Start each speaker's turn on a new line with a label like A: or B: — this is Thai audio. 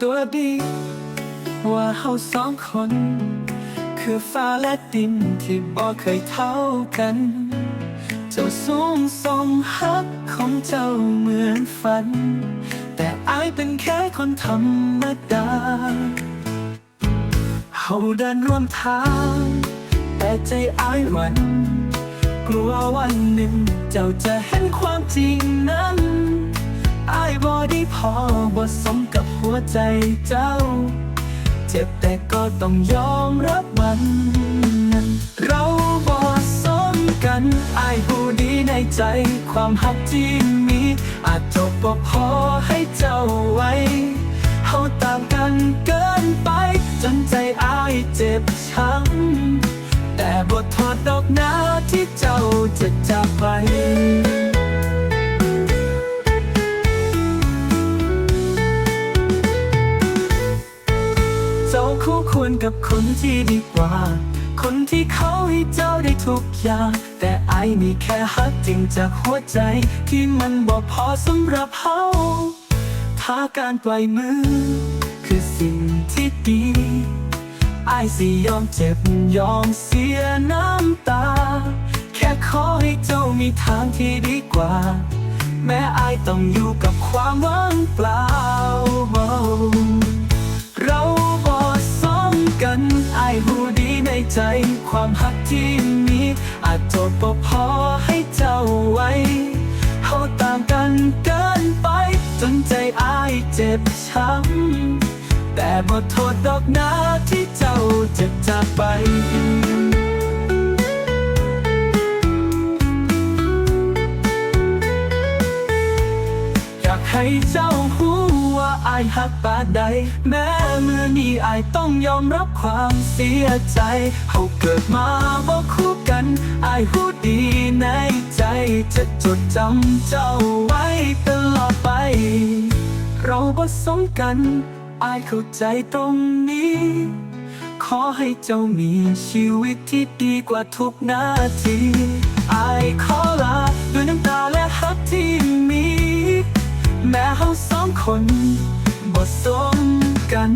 A: ตัวดี ว่าเฮาสองคน คือฟ้าและดินที่บ่เคยเท่ากัน เจ้าสูงส่งฮักของเจ้าเหมือนฝัน แต่อายเป็นแค่คนธรรมดาเฮาเดินร่วมทาง แต่ใจอายหวันกลัววันหนึ่ง เจ้าจะเห็นความจริงนั้นอายบอดีพอบทสม วใจเจ้า เจ็บแต่ก็ต้องยอมรับมัน เราบอสมกันอายผู้ดีในใจความหักที่มี อาจจบบ่พอให้เจ้าไว้เฮาต่างกันเกินไป จนใจอายเจ็บช้ำแต่บทโทษดอกนาที่เจ้าจะจากไป จ้าคู่ควรกับคนที่ดีกว่า คนที่เขาให้เจ้าได้ทุกอย่าง แต่ไอ้มีแค่ฮักจริงจากหัวใจ ที่มันบอกพอสำหรับเฮาถ้าการปล่อยมือ คือสิ่งที่ดีไอ้ายสิยอมเจ็บยอมเสียน้ำตา แค่ขอให้เจ้ามีทางที่ดีกว่า แม้อายต้องอยู่กับความว่างเปล่าเรา ใจความหักที่มีอาจจบบ่พอให้เจ้าไว้เขาตางกันเกินไป จนใจอายเจ็บช้ำแต่บ่โทษดอกนาที่เจ้าจะจากไปอยากให้เจ้าหู ว่าอายหักปานใด แม้มือนี้อายต้องยอมรับความเสียใจเขาเกิดมาบ่คู่กันอายหูดีในใจจะจดจำเจ้าไว้ตลอดไป เราบ่สมกันอายเข้าใจตรงนี้ ขอให้เจ้ามีชีวิตที่ดีกว่าทุกนาทีอายขอลา แม้เฮาสองคนบ่สมกัน